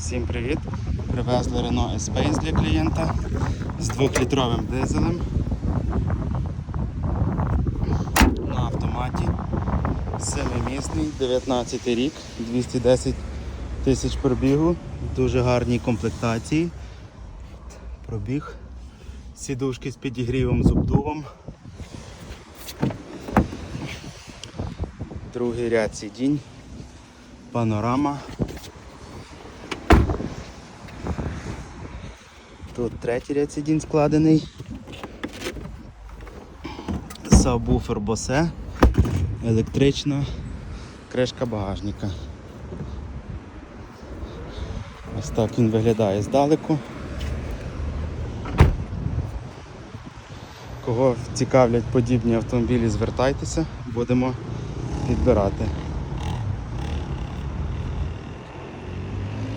Всім привіт! Привезли Renault Espace для клієнта з 2-літровим дизелем на автоматі. Семимісний, 19 рік, 210 тисяч пробігу, дуже гарній комплектації. Пробіг, сідушки з підігрівом з обдувом. Другий ряд сидінь, панорама. Тут третій ряд сидінь складений. Сабвуфер Bose, електрична кришка багажника. Ось так він виглядає здалеку. Кого цікавлять подібні автомобілі, звертайтеся, будемо підбирати.